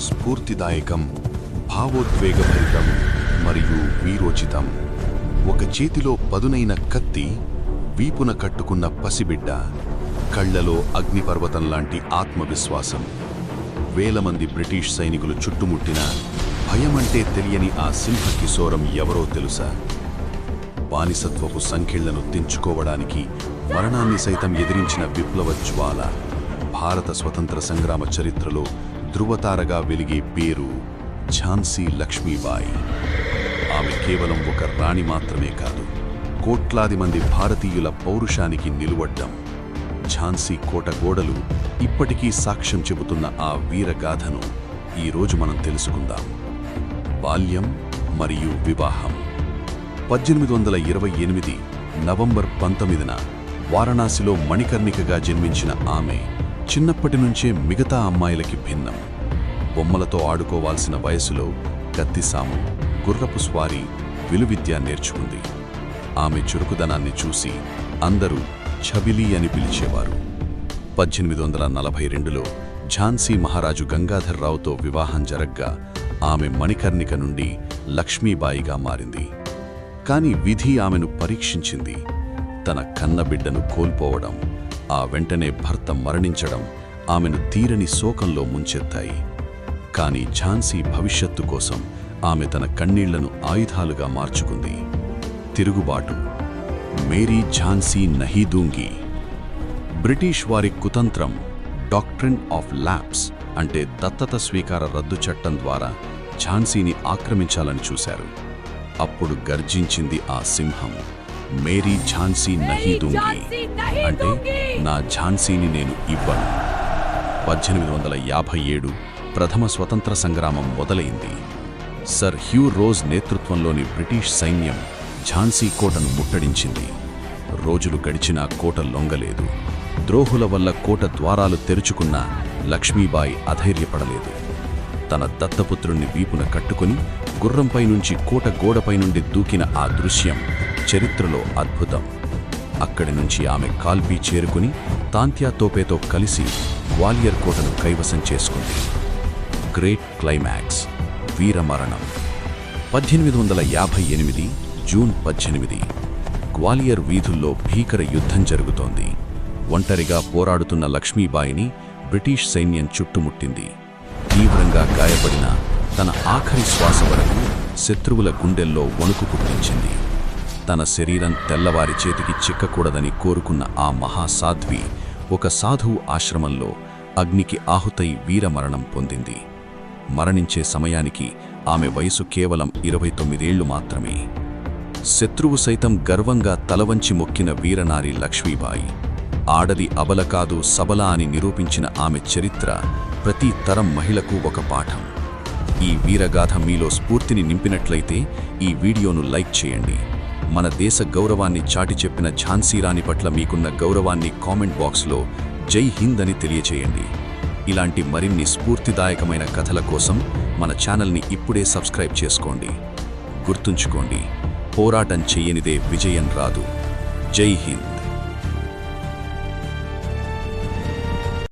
స్ఫూర్తిదాయకం భావోద్వేగభరితం మరియు వీరోచితం. ఒక చేతిలో పదునైన కత్తి వీపున కట్టుకున్న పసిబిడ్డ కళ్ళలో అగ్నిపర్వతం లాంటి ఆత్మవిశ్వాసం. వేల మంది బ్రిటిష్ సైనికులు చుట్టుముట్టిన భయమంటే తెలియని ఆ సింహ కిశోరం ఎవరో తెలుసా? బానిసత్వపు సంఖ్యలను తెంచుకోవడానికి మరణాన్ని సైతం ఎదిరించిన విప్లవ జ్వాల భారత స్వతంత్ర సంగ్రామ చరిత్రలో ధృవతారగా వెలిగే పేరు ఝాన్సీ లక్ష్మీబాయి. ఆమె కేవలం ఒక రాణి మాత్రమే కాదు కోట్లాది మంది భారతీయుల పౌరుషానికి నిలువడ్డం. ఝాన్సీ కోట గోడలు ఇప్పటికీ సాక్ష్యం చెబుతున్న ఆ వీరగాథను ఈరోజు మనం తెలుసుకుందాం. బాల్యం మరియు వివాహం. పద్దెనిమిది వందల ఇరవై ఎనిమిది నవంబర్ పంతొమ్మిదిన వారణాసిలో మణికర్ణికగా జన్మించిన ఆమె చిన్నప్పటి నుంచే మిగతా అమ్మాయిలకి భిన్నం. బొమ్మలతో ఆడుకోవాల్సిన వయసులో కత్తిసాము గుర్రపు స్వారీ విలువిద్య నేర్చుకుంది. ఆమె చురుకుదనాన్ని చూసి అందరూ ఛబిలి అని పిలిచేవారు. పద్దెనిమిది వందల నలభై రెండులో ఝాన్సీ మహారాజు గంగాధర్రావుతో వివాహం జరగ్గా ఆమె మణికర్ణిక నుండి లక్ష్మీబాయిగా మారింది. కాని విధి ఆమెను పరీక్షించింది. తన కన్నబిడ్డను కోల్పోవడం ఆ వెంటనే భర్త మరణించడం ఆమెను తీరని శోకంలో ముంచెత్తాయి. కాని ఝాన్సీ భవిష్యత్తు కోసం ఆమె తన కన్నీళ్ళను ఆయుధాలుగా మార్చుకుంది. తిరుగుబాటు. మేరీ ఝాన్సీ నహీదూంగి బ్రిటిష్ వారి కుతంత్రం డాక్ట్రిన్ ఆఫ్ ల్యాప్స్ అంటే దత్తత స్వీకార రద్దు చట్టం ద్వారా ఝాన్సీని ఆక్రమించాలని చూశారు. అప్పుడు గర్జించింది ఆ సింహం. మేరీ ఝాన్సీ నహీదుంగి అంటే నా ఝాన్సీని నేను ఇవ్వను. పద్దెనిమిది వందల యాభై ఏడు ప్రథమ స్వతంత్ర సంగ్రామం మొదలైంది. సర్ హ్యూ రోజ్ నేతృత్వంలోని బ్రిటిష్ సైన్యం ఝాన్సీ కోటను ముట్టడించింది. రోజులు గడిచినా కోట లొంగలేదు. ద్రోహుల వల్ల కోట ద్వారాలు తెరుచుకున్న లక్ష్మీబాయి అధైర్యపడలేదు. తన దత్తపుత్రుణ్ణి వీపున కట్టుకుని గుర్రంపై నుంచి కోట గోడపై నుండి దూకిన ఆ దృశ్యం చరిత్రలో అద్భుతం. అక్కడి నుంచి ఆమె కాల్పీ చేరుకుని తాంత్యా తోపేతో కలిసి గ్వాలియర్ కోటను కైవసం చేసుకుంది. గ్రేట్ క్లైమాక్స్ వీరమరణం. పద్దెనిమిది వందల యాభై ఎనిమిది జూన్ పద్దెనిమిది గ్వాలియర్ వీధుల్లో భీకర యుద్ధం జరుగుతోంది. ఒంటరిగా పోరాడుతున్న లక్ష్మీబాయిని బ్రిటిష్ సైన్యం చుట్టుముట్టింది. తీవ్రంగా గాయపడిన తన ఆఖరి శ్వాస వరకు శత్రువుల గుండెల్లో వణుకు పుట్టించింది తన శరీరం తెల్లవారి చేతికి చిక్కకూడదని కోరుకున్న ఆ మహాసాధ్వి ఒక సాధువు ఆశ్రమంలో అగ్నికి ఆహుతై వీరమరణం పొందింది. మరణించే సమయానికి ఆమె వయసు కేవలం ఇరవై తొమ్మిదేళ్ళు మాత్రమే. శత్రువు సైతం గర్వంగా తలవంచి మొక్కిన వీరనారి లక్ష్మీబాయి ఆడది అబల కాదు సబల అని నిరూపించిన ఆమె చరిత్ర ప్రతి తరం మహిళకు ఒక పాఠం. ఈ వీరగాథ మీలో స్ఫూర్తిని నింపినట్లయితే ఈ వీడియోను లైక్ చేయండి. మన దేశ గౌరవాన్ని చాటి చెప్పిన ఝాన్సీరాణి పట్ల మీకున్న గౌరవాన్ని కామెంట్ బాక్స్లో జై హింద్ అని తెలియచేయండి. ఇలాంటి మరిన్ని స్ఫూర్తిదాయకమైన కథల కోసం మన ఛానల్ని ఇప్పుడే సబ్స్క్రైబ్ చేసుకోండి. గుర్తుంచుకోండి పోరాటం చెయ్యనిదే విజయం రాదు. జై హింద్.